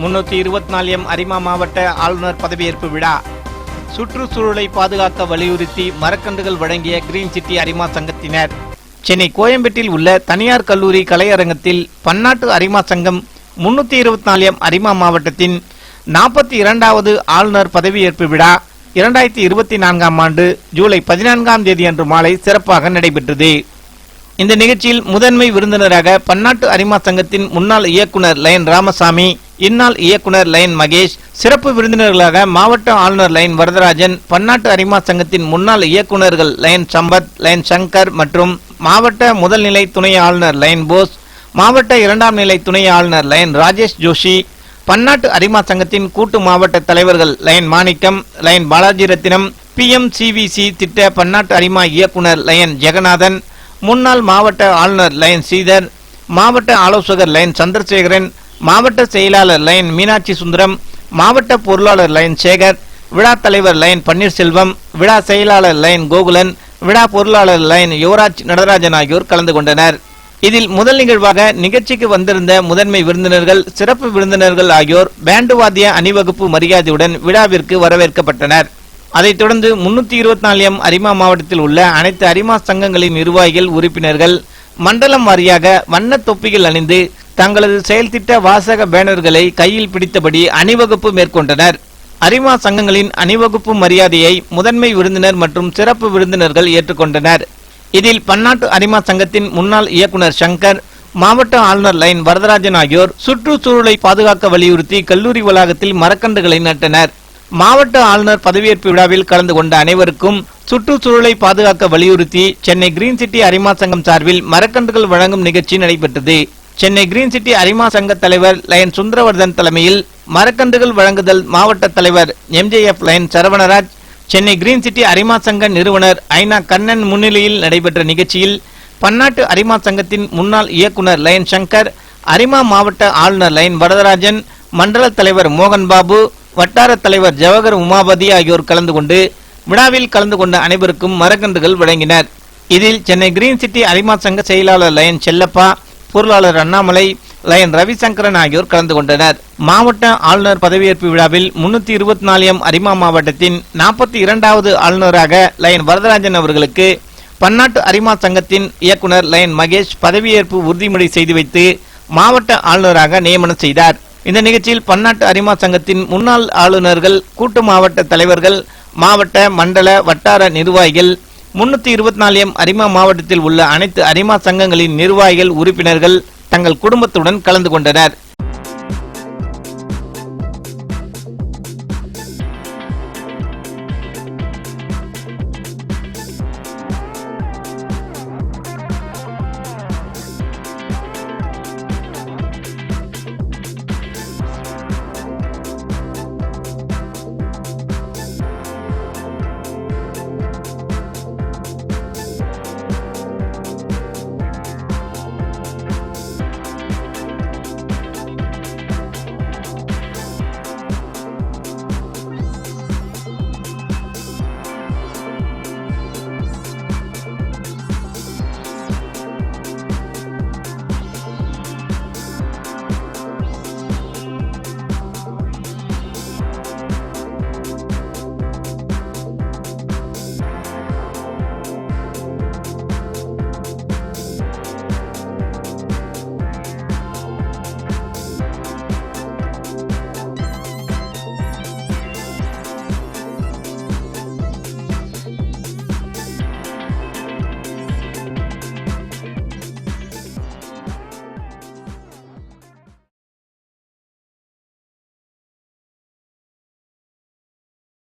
முன்னூற்றி இருபத்தி நாலு எம் அரிமா மாவட்ட ஆளுநர் பதவியேற்பு விழா. சுற்றுச்சூழலை பாதுகாக்க வலியுறுத்தி மரக்கன்றுகள் வழங்கிய கிரீன் சிட்டி அரிமா சங்கத்தினர். சென்னை கோயம்பேட்டில் உள்ள தனியார் கல்லூரி கலையரங்கத்தில் பன்னாட்டு அரிமா சங்கம் முன்னூற்றி இருபத்தி நாலு எம் அரிமா மாவட்டத்தின் நாற்பத்தி இரண்டாவது ஆளுநர் பதவியேற்பு விழா இரண்டாயிரத்தி இருபத்தி நான்காம் ஆண்டு ஜூலை பதினான்காம் தேதி அன்று மாலை சிறப்பாக நடைபெற்றது. இந்த நிகழ்ச்சியில் முதன்மை விருந்தினராக பன்னாட்டு அரிமா சங்கத்தின் முன்னாள் இயக்குனர் லயன் ராமசாமி இந்நாள் இயக்குனர் லயன் மகேஷ் சிறப்பு விருந்தினர்களாக மாவட்ட ஆளுநர் லைன் வரதராஜன் பன்னாட்டு அரிமா சங்கத்தின் முன்னாள் இயக்குனர்கள் லயன் சம்பத் லயன் சங்கர் மற்றும் மாவட்ட முதல்நிலை துணை ஆளுநர் லயன் போஸ் மாவட்ட இரண்டாம் நிலை துணை ஆளுநர் லயன் ராஜேஷ் ஜோஷி பன்னாட்டு அரிமா சங்கத்தின் கூட்டு மாவட்ட தலைவர்கள் lion Manickam lion Balaji Rathinam PMCVC திட்ட பன்னாட்டு அரிமா இயக்குனர் லயன் ஜெகநாதன் முன்னாள் மாவட்ட ஆளுநர் லயன் ஸ்ரீதர் மாவட்ட ஆலோசகர் லயன் சந்திரசேகரன் மாவட்ட செயலாளர் லைன் மீனாட்சி சுந்தரம் மாவட்ட பொருளாளர் லைன் சேகர் விழா தலைவர் லைன் பன்னீர்செல்வம் விழா செயலாளர் லைன் கோகுலன் விழா பொருளாளர் லைன் யுவராஜ் நடராஜன் ஆகியோர் கலந்து கொண்டனர். இதில் முதல் நிகழ்வாக நிகழ்ச்சிக்கு வந்திருந்த முதன்மை விருந்தினர்கள் சிறப்பு விருந்தினர்கள் ஆகியோர் பேண்டு வாத்திய அணிவகுப்பு மரியாதையுடன் விழாவிற்கு வரவேற்கப்பட்டனர். அதைத் தொடர்ந்து முன்னூத்தி இருபத்தி நாலு எம் அரிமா மாவட்டத்தில் உள்ள அனைத்து அரிமா சங்கங்களின் நிர்வாகிகள் உறுப்பினர்கள் மண்டலம் வாரியாக வண்ண தொப்பிகள் அணிந்து தங்களது செயல்திட்ட வாசக பேனர்களை கையில் பிடித்தபடி அணிவகுப்பு மேற்கொண்டனர். அரிமா சங்கங்களின் அணிவகுப்பு மரியாதையை முதன்மை விருந்தினர் மற்றும் சிறப்பு விருந்தினர்கள் ஏற்றுக்கொண்டனர். இதில் பன்னாட்டு அரிமா சங்கத்தின் முன்னாள் இயக்குனர் சங்கர் மாவட்ட ஆளுநர் லைன் வரதராஜன் ஆகியோர் சுற்றுச்சூழலை பாதுகாக்க வலியுறுத்தி கல்லூரி வளாகத்தில் மரக்கன்றுகளை நட்டனர். மாவட்ட ஆளுநர் பதவியேற்பு விழாவில் கலந்து கொண்ட அனைவருக்கும் சுற்றுச்சூழலை பாதுகாக்க வலியுறுத்தி சென்னை கிரீன் சிட்டி அரிமா சங்கம் சார்பில் மரக்கன்றுகள் வழங்கும் நிகழ்ச்சி நடைபெற்றது. சென்னை கிரீன் சிட்டி அரிமா சங்க தலைவர் லயன் சுந்தரவர்தன் தலைமையில் மரக்கன்றுகள் வழங்குதல் மாவட்ட தலைவர் MJF lion Saravanaraj Chennai green city அரிமா சங்க நிறுவனர் ஐநா கண்ணன் முன்னிலையில் நடைபெற்ற நிகழ்ச்சியில் பன்னாட்டு அரிமா சங்கத்தின் முன்னாள் இயக்குனர் லயன் சங்கர் அரிமா மாவட்ட ஆளுநர் லயன் வரதராஜன் மண்டல தலைவர் மோகன் பாபு வட்டார தலைவர் ஜவஹர் உமாபதி ஆகியோர் கலந்து கொண்டு விழாவில் கலந்து கொண்ட அனைவருக்கும் மரக்கன்றுகள் வழங்கினர். இதில் சென்னை கிரீன் சிட்டி அரிமா சங்க செயலாளர் லயன் செல்லப்பா பொருளாளர் அண்ணாமலை லயன் ரவிசங்கரன் ஆகியோர் கலந்து கொண்டனர். மாவட்ட ஆளுநர் பதவியேற்பு விழாவில் முன்னூத்தி இருபத்தி நாலு எம் அரிமா மாவட்டத்தின் நாற்பத்தி இரண்டாவது ஆளுநராக லயன் வரதராஜன் அவர்களுக்கு பன்னாட்டு அரிமா சங்கத்தின் இயக்குனர் லயன் மகேஷ் பதவியேற்பு உறுதிமொழி செய்து வைத்து மாவட்ட ஆளுநராக நியமனம் செய்தார். இந்த நிகழ்ச்சியில் பன்னாட்டு அரிமா சங்கத்தின் முன்னாள் ஆளுநர்கள் கூட்டு மாவட்ட தலைவர்கள் மாவட்ட மண்டல வட்டார நிர்வாகிகள் முன்னூத்தி இருபத்தி நாலு எம் அரிமா மாவட்டத்தில் உள்ள அனைத்து அரிமா சங்கங்களின் நிர்வாகிகள் உறுப்பினர்கள் தங்கள் குடும்பத்துடன் கலந்து கொண்டனர்.